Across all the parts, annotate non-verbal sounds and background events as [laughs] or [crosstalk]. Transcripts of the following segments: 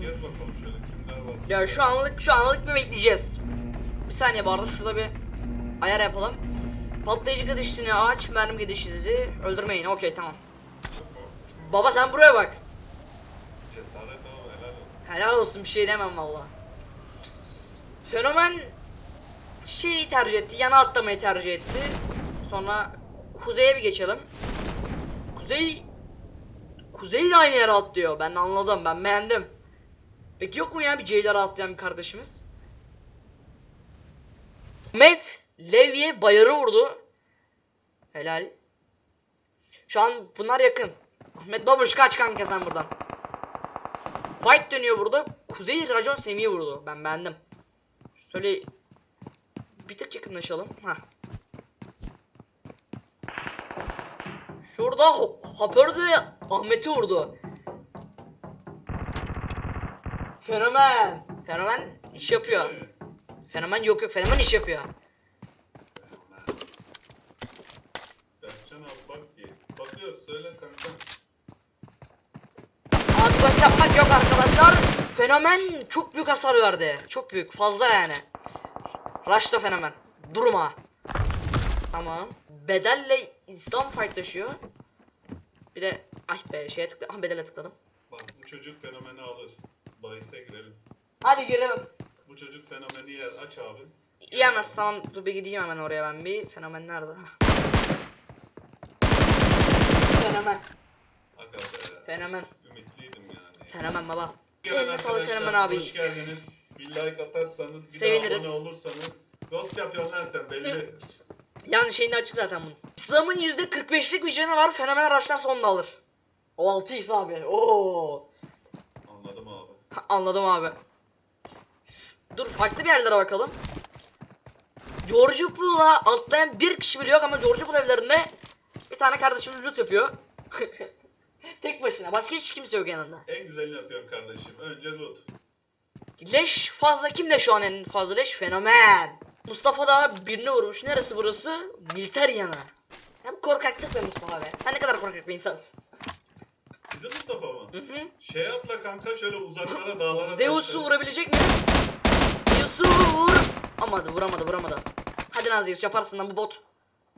Gez bakalım şöyle kimler var. Ya şu anlık şu anlık bir bekleyeceğiz. Bir saniye bu arada şurada bir ayar yapalım. Patlayıcı gidişini aç, mermi gidişinizi öldürmeyin. Okey tamam. Baba sen buraya bak. Cesaret ama helal olsun. Helal olsun bir şey demem valla. Fenomen şeyi tercih etti, yana atlamayı tercih etti. Sonra kuzeye bir geçelim. Kuzey Kuzey de aynı yere atlıyor. Ben anladım, ben beğendim. Peki yok mu ya bir C'lere atlayan bir kardeşimiz? Ahmet Levy'e bayarı vurdu. Helal. Şu an bunlar yakın. Ahmet Babuş kaç kanka sen buradan. Fight dönüyor burada. Kuzey Racon Semih'i vurdu. Ben beğendim. Şöyle bir tık yakınlaşalım. Ha. Şurada ho- Hopardı Ahmet'i vurdu. Fenomen. Fenomen iş yapıyor. Fenomen yok yok. Fenomen iş yapıyor. Atlas yapmak yok arkadaşlar. Fenomen çok büyük hasar verdi. Çok büyük. Fazla yani. Rush da fenomen. Durma. Tamam. Bedelle İslam fightlaşıyor. Bir de ay be şeye tıkla. Ah bedele tıkladım. Bak bu çocuk fenomeni alır. Bahise girelim. Hadi girelim. Bu çocuk fenomeni yer. Aç abi. Yiyemez tamam dur bir gideyim hemen oraya ben bir. Fenomen nerede? Fenomen. Aga be. Fenomen. Ümitliydim yani. Fenomen baba. Gelen Eline sağlık arkadaşlar, Fenomen abi. Hoş geldiniz. Bir like atarsanız, bir Seviniriz. de abone olursanız. Ghost yapıyorsun lan sen belli. Yani şeyinde açık zaten bunun. İslam'ın %45'lik bir canı var. Fenomen araçlar sonunda alır. O 6x abi. Oo. Anladım abi. Anladım abi. Dur farklı bir yerlere bakalım. George Pool'a atlayan bir kişi bile yok ama George Pool evlerinde bir tane kardeşimiz loot yapıyor. [laughs] Tek başına. Başka hiç kimse yok yanında. En güzelini yapıyorum kardeşim. Önce loot. Leş fazla kimde şu an en fazla leş? Fenomen. Mustafa da birini vurmuş. Neresi burası? Militer yanı. Ya bu korkaklık be Mustafa be. Sen ne kadar korkak bir insansın. Bizim Mustafa mı? Hı hı. Şey atla kanka şöyle uzaklara dağlara Zeus'u vurabilecek mi? Zeus'u vur. Amadı vuramadı vuramadı. Hadi lan Zeus yaparsın lan bu bot.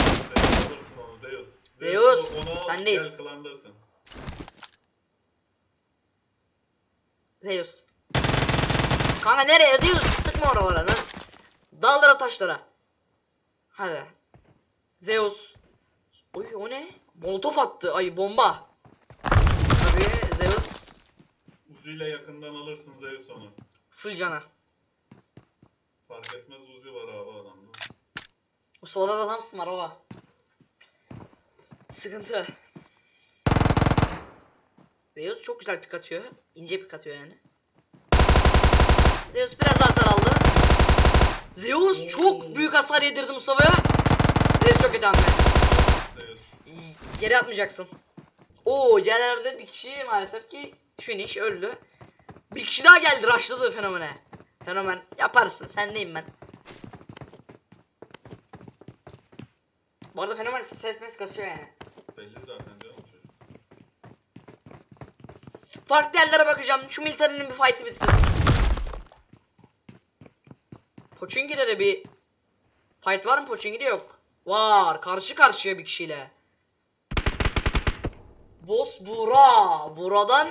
Sen alırsın onu Zeus. Zeus, onu al, sendeyiz. Gel klandasın. Zeus. Kanka nereye Zeus? Sıkma oralara lan. Dağlara taşlara. Hadi. Zeus. Oy o ne? Molotof attı. Ay bomba. Tabii Zeus. Uzi ile yakından alırsın Zeus onu. Full cana. Fark etmez Uzi var abi adamda. O solda da Thompson var baba. Sıkıntı. Zeus çok güzel pik atıyor. İnce pik atıyor yani. Zeus biraz daha hasar aldı. Zeus çok büyük hasar yedirdi Mustafa'ya. Zeus çok. Zeus. Geri atmayacaksın. Oo Cener'de bir kişi maalesef ki finish öldü. Bir kişi daha geldi rushladı fenomene. Fenomen yaparsın sendeyim ben. Bu arada fenomen ses mes kasıyor yani. Belli zaten canım çocuk. Farklı yerlere bakacağım. Şu militerinin bir fight'i bitsin. Pochinki'de de bir fight var mı? Pochinki'de yok. Var. Karşı karşıya bir kişiyle. Boss Bura. Buradan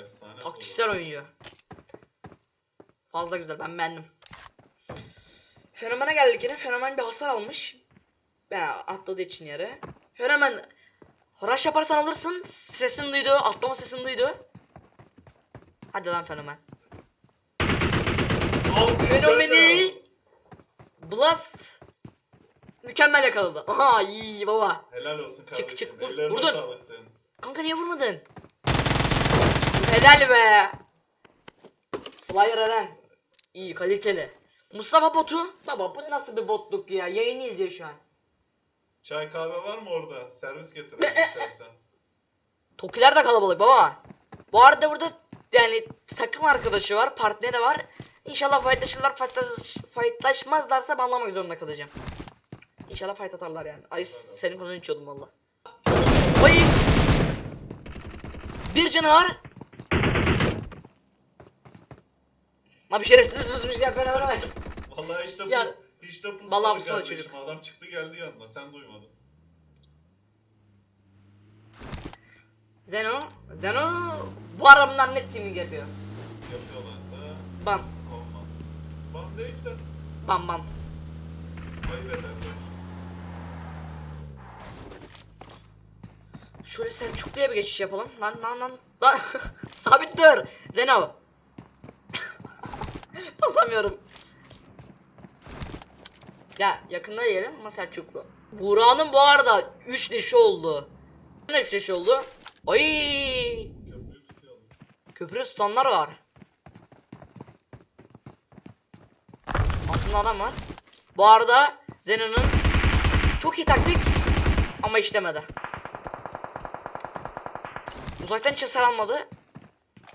efsane. taktiksel oynuyor. Fazla güzel. Ben beğendim. Fenomene geldik yine. Fenomen bir hasar almış. Ben atladığı için yere. Fenomen Rush yaparsan alırsın. Sesini duydu. Atlama sesini duydu. Hadi lan fenomen. Fenomeni Blast mükemmel yakaladı. Aha iyi baba. Helal olsun kardeşim. çık, vur. Ellerine Vurdun. Kanka niye vurmadın? Helal be. Slayer Eren. İyi kaliteli. Mustafa botu. Baba bu nasıl bir botluk ya? Yayını izliyor şu an. Çay kahve var mı orada? Servis [laughs] istersen. Tokiler de kalabalık baba. Bu arada burada yani takım arkadaşı var, partneri var. İnşallah fightlaşırlar, fightlaş, fightlaşmazlarsa banlamak zorunda kalacağım. İnşallah fight atarlar yani. Ay senin konunu içiyordum valla. Ay! Bir canı var. Lan bir şerefsiz mısmış ya ben öğrenemem. Vallahi işte Ya- bu. İşte pusmadı Vallahi kardeşim. çocuk. Adam çıktı geldi yanına. Sen duymadın. Zeno, Zeno bu adamdan net team'i geliyor. Yapıyorlarsa Bam, olmaz. Bam değil de bam bam. Şöyle Selçuklu'ya bir geçiş yapalım. Lan lan lan. Lan [laughs] sabit dur. Zeno. [laughs] Basamıyorum. Ya yakında yiyelim ama Selçuklu. Buğra'nın bu arada 3 leşi oldu. Ne 3 leşi oldu? Ay köprü tutanlar var. Altında adam var. Bu arada Zeno'nun çok iyi taktik ama işlemedi. Uzaktan hiç hasar almadı.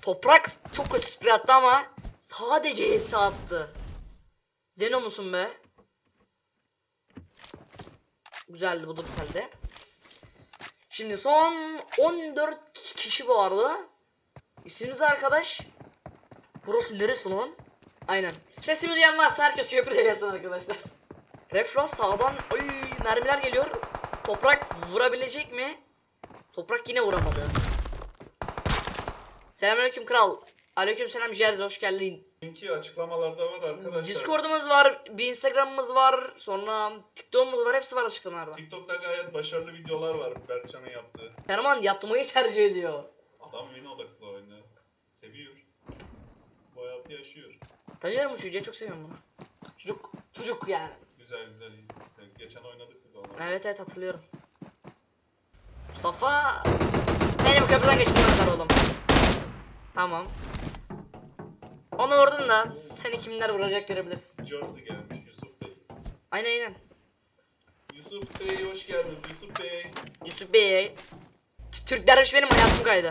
Toprak çok kötü sprey attı ama sadece HS attı. Zeno musun be? Güzeldi bu da güzeldi. Şimdi son 14 kişi bu arada. İsmimiz arkadaş. Burası neresi lan? Aynen. Sesimi duyan varsa herkes köprüye gelsin arkadaşlar. Refra sağdan ay mermiler geliyor. Toprak vurabilecek mi? Toprak yine vuramadı. Selamünaleyküm kral. Aleykümselam Jerz hoş geldin. Linki açıklamalarda var arkadaşlar. Discord'umuz var, bir Instagram'ımız var, sonra TikTok'umuz var, hepsi var açıklamalarda. TikTok'ta gayet başarılı videolar var Berkcan'ın yaptığı. Ferman yatmayı tercih ediyor. Adam win odaklı oynuyor. Seviyor. Bu hayatı yaşıyor. Tanıyorum bu çocuğu çok seviyorum bunu. Çocuk, çocuk yani. Güzel güzel iyi. Geçen oynadık biz onunla. Evet evet hatırlıyorum. Mustafa benim köprüden geçtim kadar oğlum. Tamam. Onu vurdun da seni kimler vuracak görebilirsin. Jersey gelmiş Yusuf Bey. Aynen aynen. Yusuf Bey hoş geldiniz Yusuf Bey. Yusuf Bey. Türk derviş benim hayatım kaydı.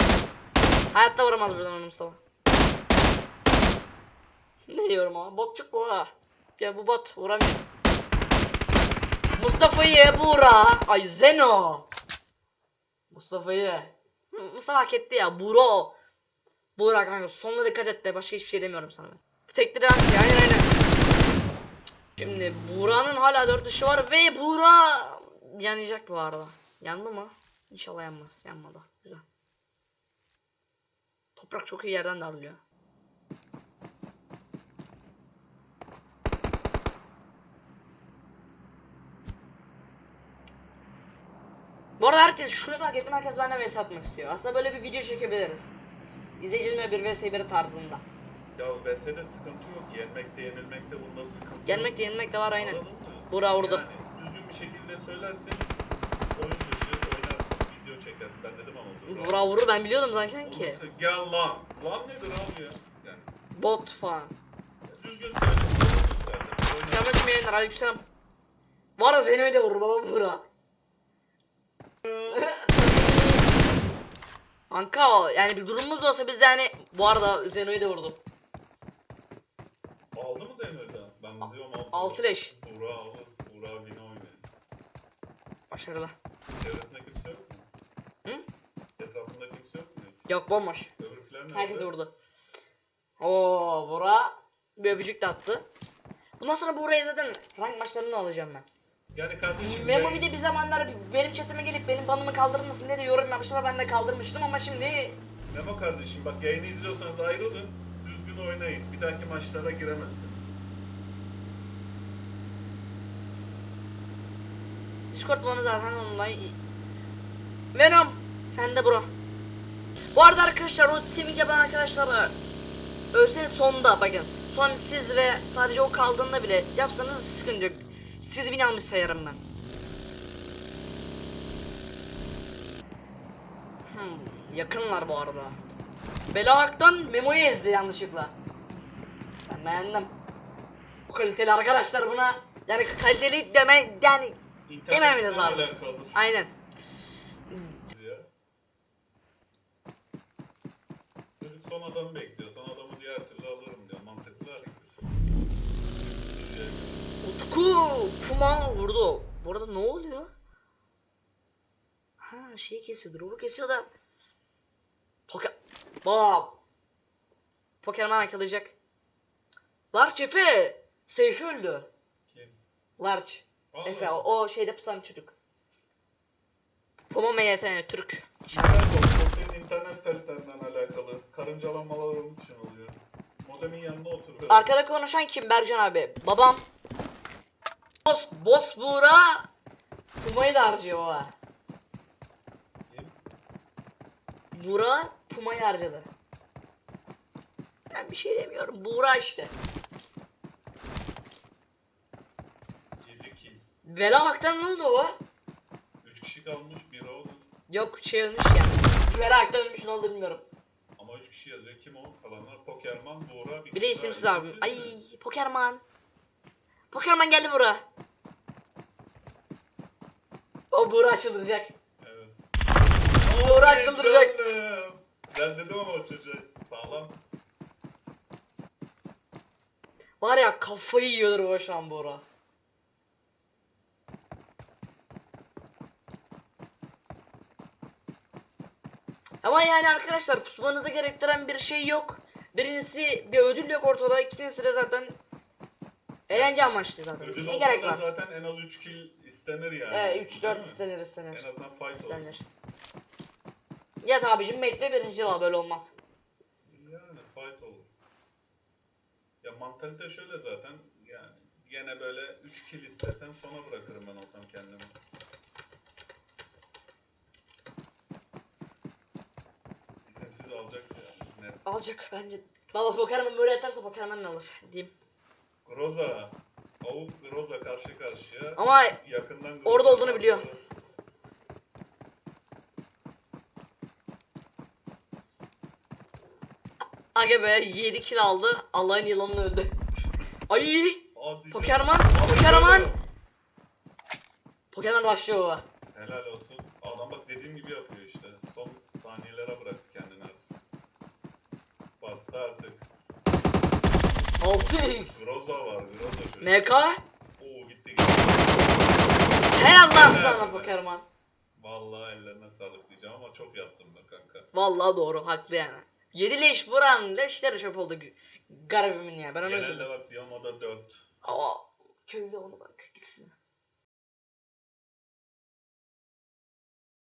Hayatta vuramaz buradan onu Mustafa. Ne diyorum ama botçuk bu ha. Ya bu bot vuramıyor. Mustafa'yı Buğra. Ay Zeno. Mustafa'yı. Mustafa hak etti ya. Buro. Buğra kanka sonuna dikkat et de başka hiçbir şey demiyorum sana. Tekli devam ediyor aynen aynen. Şimdi Buğra'nın hala 4 dışı var ve Buğra yanacak bu arada. Yandı mı? İnşallah yanmaz. Yanmadı. Güzel. Toprak çok iyi yerden darlıyor. Bu arada herkes şunu fark ettim herkes benden vs atmak istiyor. Aslında böyle bir video çekebiliriz. İzleyicilerime bir vs 1 tarzında. Ya VS'de sıkıntı yok. Yenmekte yenilmekte bunda sıkıntı yok. Gelmek de yenilmek de var aynen. Anladın mı? Buğra vurdu. Yani düzgün bir şekilde söylersin. Oyun dışı oynarsın. Video çekersin. Ben dedim ama. dur. Buğra vurur ben biliyordum zaten ki. Olursa Gel lan. Lan nedir abi ya? Yani Bot falan. düzgün söyle. Düzgün söyle. Oyna. Selamünaleyküm yayınlar aleykümselam. Var ya Zeno'yu da vurur baba Buğra. Kanka o, yani bir durumumuz olsa biz yani bu arada Zeno'yu da vurdu. Aldı mı Zeynep'den? Ben diyorum aldı. altı leş. Buğra alır. Buğra Vina oynuyor. Başarılı. Çevresinde kimse yok mu? Hı? Etrafında kimse yok mu? Yok bomboş. Öbürküler nerede? Herkes vurdu. Oo Buğra bir öpücük de attı. Bundan sonra Buğra'yı zaten rank maçlarını alacağım ben. Yani kardeşim Memo ben- bir de bir zamanlar benim chatime gelip benim banımı kaldırır mısın diye de yorum yapmışlar ben de kaldırmıştım ama şimdi Memo kardeşim bak yayını izliyorsanız ayrılın. Düzgün oynayın. Bir dahaki maçlara giremezsiniz. Discord bana zaten online. Venom sen de bro. Bu arada arkadaşlar o teaming yapan arkadaşlara ölsen sonda bakın. Son siz ve sadece o kaldığında bile yapsanız sıkıntı yok. Siz win almış sayarım ben. Hmm, yakınlar bu arada. Belahak'tan Memo'yu ezdi yanlışlıkla. Ben beğendim. Bu kaliteli arkadaşlar buna yani kaliteli deme yani Dememeniz lazım. aynen. son adamı bekliyor. Utku Puma vurdu. Bu arada ne oluyor? Ha şey kesiyor, drop'u kesiyor da. Poker... Bab. Pokerman yakalayacak. Large Efe. Seyfi öldü. Kim? Large. Aa, Efe o, o şeyde pusan çocuk. Poma MYT Türk. Senin internet testlerinden alakalı. Karıncalanmalar onun için oluyor. Modemin yanında otur. Arkada konuşan kim Bercan abi? Babam. Boss, boss Buğra. Puma'yı da harcıyor. Kim? Buğra Puma'yı harcadı. Ben bir şey demiyorum. Buğra işte. Vela Hak'tan ne oldu o? Üç kişi kalmış. Biri oldu. Yok şey ölmüş ya. Vela Hak'tan ölmüş ne oldu bilmiyorum. Ama üç kişi yazıyor. Kim o? Kalanlar Pokerman, Buğra, Bir de kişi daha. isimsiz abi. İsimsiz Ay? Pokerman. Pokerman geldi Buğra. O Buğra çıldıracak. Evet. Buğra çıldıracak. Canım. Ben dedim ama o çocuğa sağlam. Var ya kafayı yiyordur bu şu an Buğra. Ama yani arkadaşlar pusmanızı gerektiren bir şey yok. Birincisi bir ödül yok ortada. İkincisi de zaten eğlence amaçlı zaten. Ödül ne gerek var? zaten en az 3 kill istenir yani. Evet 3 Değil 4 mi? istenir istenir. En azından fight. İstenir. Yat abicim bekle birinci al böyle olmaz. Yani fight olur. Ya mantalite şöyle zaten yani gene böyle 3 kill istesen sona bırakırım ben olsam kendimi. İzimsiz alacak yani. Net. Alacak bence. Baba Pokerman böyle yatarsa Pokerman ne alır diyeyim. Groza. Avuk Groza karşı karşıya. Ama Yakından Orada olduğunu biliyor. Aga be 7 kill aldı. Allah'ın yılanı öldü. [laughs] Ay! Aa, Pokerman. Pokerman başlıyor baba. Helal olsun. Adam bak dediğim gibi yapıyor işte. Son saniyelere bıraktı kendini artık. Bastı artık. 6x. Groza var. Groza çocuk. MK. Oo gitti gitti. Helal lan Helal sana be. Pokerman. Vallahi ellerine sağlık diyeceğim ama çok yaptım da kanka. Vallahi doğru haklı yani. 7 leş buranın leşleri çöp oldu. Garibimin ya ben onu Genelde üzüldüm. bak Diamo'da 4. Aa, köylü onu bak gitsin.